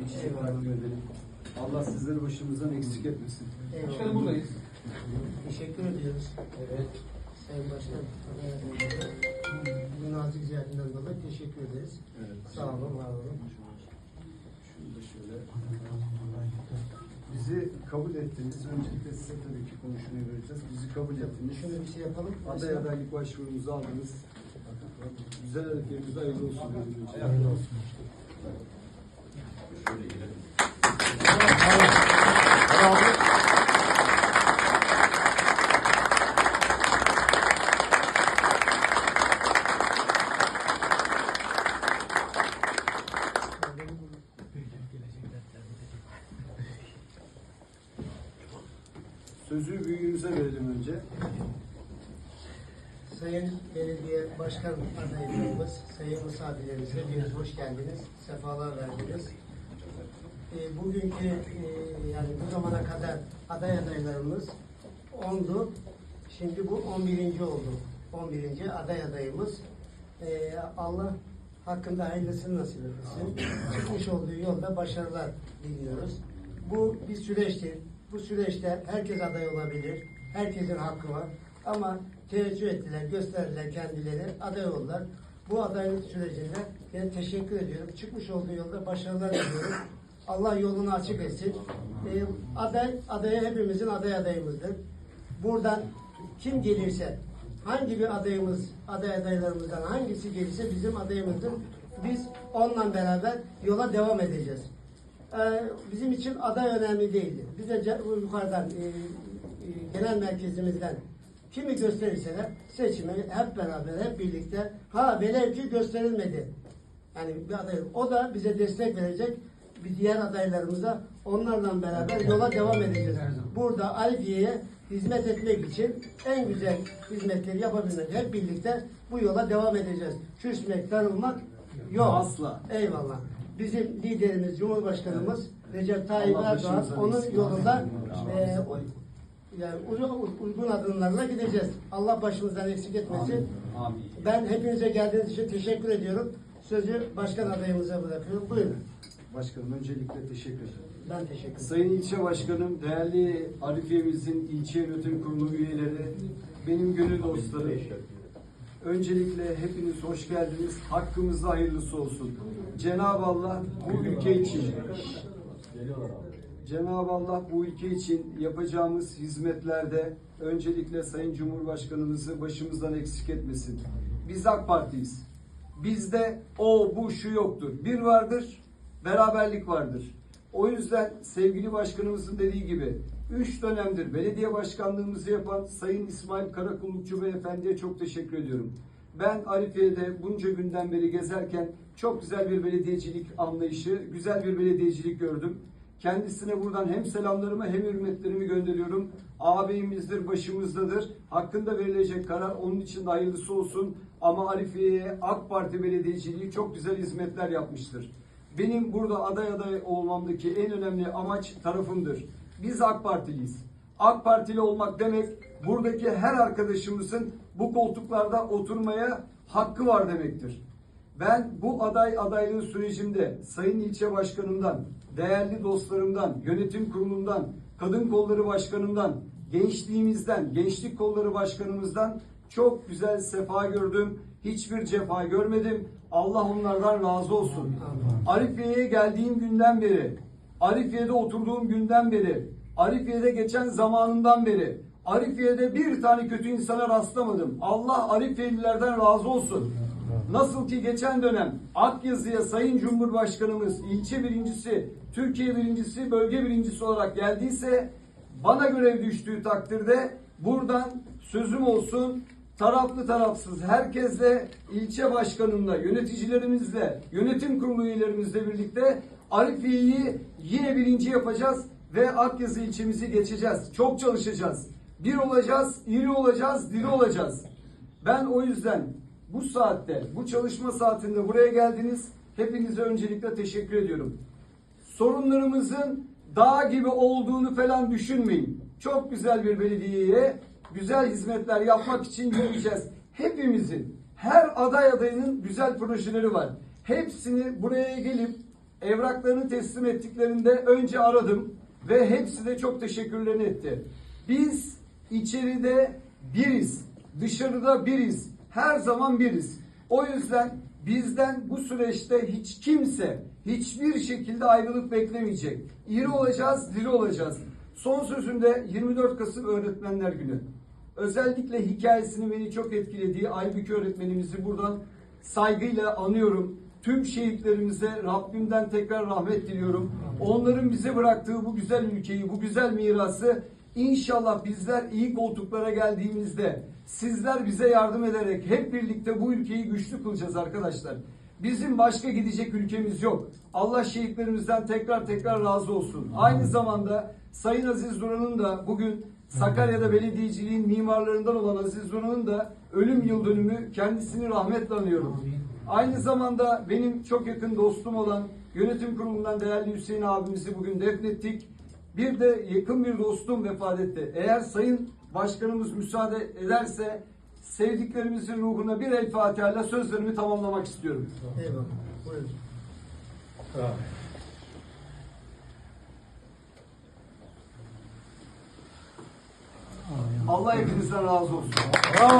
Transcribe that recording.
bir çiçek takdim edelim. Allah sizleri başımızdan eksik etmesin. Başkanım buradayız. Teşekkür ediyoruz. Evet. Sayın Başkan, bu nazik ziyaretinden dolayı teşekkür ederiz. Evet. Sağ olun, var olun. Şunu da şöyle. Bizi kabul ettiniz. Öncelikle size tabii ki konuşmayı vereceğiz. Bizi kabul ettiniz. Şöyle bir şey yapalım. Aday adaylık başvurunuzu aldınız. Güzel hareketiniz hayırlı olsun. diyelim önce. Sözü büyüğümüze verelim önce. Sayın Belediye Başkan adaylarımız, sayın misafirlerimiz, hepiniz hoş geldiniz, sefalar verdiniz. E, bugünkü, e, yani bu zamana kadar aday adaylarımız 10'du. Şimdi bu 11. oldu. 11. aday adayımız. E, Allah hakkında hayırlısını nasip etsin. Çıkmış olduğu yolda başarılar diliyoruz. Bu bir süreçtir. Bu süreçte herkes aday olabilir. Herkesin hakkı var. Ama teveccüh ettiler, gösterdiler kendileri, aday oldular. Bu adaylık sürecinde ben teşekkür ediyorum. Çıkmış olduğu yolda başarılar diliyorum. Allah yolunu açık etsin. Ee, aday, adaya hepimizin aday adayımızdır. Buradan kim gelirse, hangi bir adayımız, aday adaylarımızdan hangisi gelirse bizim adayımızdır. Biz onunla beraber yola devam edeceğiz. Ee, bizim için aday önemli değildi. Bize yukarıdan, e, e, genel merkezimizden kimi gösterirseler seçimi hep beraber, hep birlikte ha velev ki gösterilmedi. Yani bir aday, o da bize destek verecek bir diğer adaylarımıza onlarla beraber yola devam edeceğiz. Burada Alfiye'ye hizmet etmek için en güzel hizmetleri yapabilmek hep birlikte bu yola devam edeceğiz. Küsmek, darılmak yok. Asla. Eyvallah. Bizim liderimiz, Cumhurbaşkanımız Recep Tayyip Allah Erdoğan onun yolunda e, o- yani uygun, uygun adımlarla gideceğiz. Allah başımızdan eksik etmesin. Amin. Ben hepinize geldiğiniz için teşekkür ediyorum. Sözü başkan adayımıza bırakıyorum. Buyurun. Başkanım öncelikle teşekkür ederim. Ben teşekkür ederim. Sayın İlçe Başkanım, değerli Arifiye'mizin ilçe yönetim kurulu üyeleri, benim gönül dostlarım. Öncelikle hepiniz hoş geldiniz. Hakkımızda hayırlısı olsun. Cenab-ı Allah bu ülke için Cenab-ı Allah bu ülke için yapacağımız hizmetlerde öncelikle Sayın Cumhurbaşkanımızı başımızdan eksik etmesin. Biz AK Parti'yiz. Bizde o, bu, şu yoktur. Bir vardır, beraberlik vardır. O yüzden sevgili başkanımızın dediği gibi üç dönemdir belediye başkanlığımızı yapan Sayın İsmail Karakullukçu Beyefendi'ye çok teşekkür ediyorum. Ben Arifiye'de bunca günden beri gezerken çok güzel bir belediyecilik anlayışı, güzel bir belediyecilik gördüm. Kendisine buradan hem selamlarımı hem hürmetlerimi gönderiyorum. Ağabeyimizdir, başımızdadır. Hakkında verilecek karar onun için de hayırlısı olsun. Ama Arifiye'ye AK Parti belediyeciliği çok güzel hizmetler yapmıştır. Benim burada aday aday olmamdaki en önemli amaç tarafımdır. Biz AK Partiliyiz. AK Partili olmak demek buradaki her arkadaşımızın bu koltuklarda oturmaya hakkı var demektir. Ben bu aday adaylığı sürecinde Sayın İlçe Başkanımdan, değerli dostlarımdan, yönetim kurulundan, kadın kolları başkanımdan, gençliğimizden, gençlik kolları başkanımızdan çok güzel sefa gördüm. Hiçbir cefa görmedim. Allah onlardan razı olsun. Arifiye'ye geldiğim günden beri, Arifiye'de oturduğum günden beri, Arifiye'de geçen zamanından beri, Arifiye'de bir tane kötü insana rastlamadım. Allah Arifiyelilerden razı olsun. Nasıl ki geçen dönem Akyazı'ya Sayın Cumhurbaşkanımız ilçe birincisi, Türkiye birincisi, bölge birincisi olarak geldiyse bana görev düştüğü takdirde buradan sözüm olsun taraflı tarafsız herkesle, ilçe başkanımla, yöneticilerimizle, yönetim kurulu üyelerimizle birlikte Arifiye'yi yine birinci yapacağız ve Akyazı ilçemizi geçeceğiz. Çok çalışacağız. Bir olacağız, iri olacağız, diri olacağız. Ben o yüzden bu saatte, bu çalışma saatinde buraya geldiniz. Hepinize öncelikle teşekkür ediyorum. Sorunlarımızın dağ gibi olduğunu falan düşünmeyin. Çok güzel bir belediyeye güzel hizmetler yapmak için yürüyeceğiz. Hepimizin, her aday adayının güzel projeleri var. Hepsini buraya gelip evraklarını teslim ettiklerinde önce aradım ve hepsi de çok teşekkürlerini etti. Biz içeride biriz, dışarıda biriz, her zaman biriz. O yüzden bizden bu süreçte hiç kimse hiçbir şekilde ayrılık beklemeyecek. İri olacağız, diri olacağız. Son sözünde 24 Kasım Öğretmenler Günü. Özellikle hikayesini beni çok etkilediği Aybüke öğretmenimizi buradan saygıyla anıyorum. Tüm şehitlerimize Rabbimden tekrar rahmet diliyorum. Onların bize bıraktığı bu güzel ülkeyi, bu güzel mirası inşallah bizler iyi koltuklara geldiğimizde sizler bize yardım ederek hep birlikte bu ülkeyi güçlü kılacağız arkadaşlar. Bizim başka gidecek ülkemiz yok. Allah şehitlerimizden tekrar tekrar razı olsun. Aynı zamanda Sayın Aziz Duran'ın da bugün Sakarya'da belediyeciliğin mimarlarından olan Aziz Duran'ın da ölüm yıl dönümü kendisini rahmetle anıyorum. Aynı zamanda benim çok yakın dostum olan yönetim kurulundan değerli Hüseyin abimizi bugün defnettik. Bir de yakın bir dostum vefat etti. Eğer Sayın Başkanımız müsaade ederse sevdiklerimizin ruhuna bir el Fatiha ile sözlerimi tamamlamak istiyorum. Eyvallah. Buyurun. Allah hepinizden razı olsun. Bravo.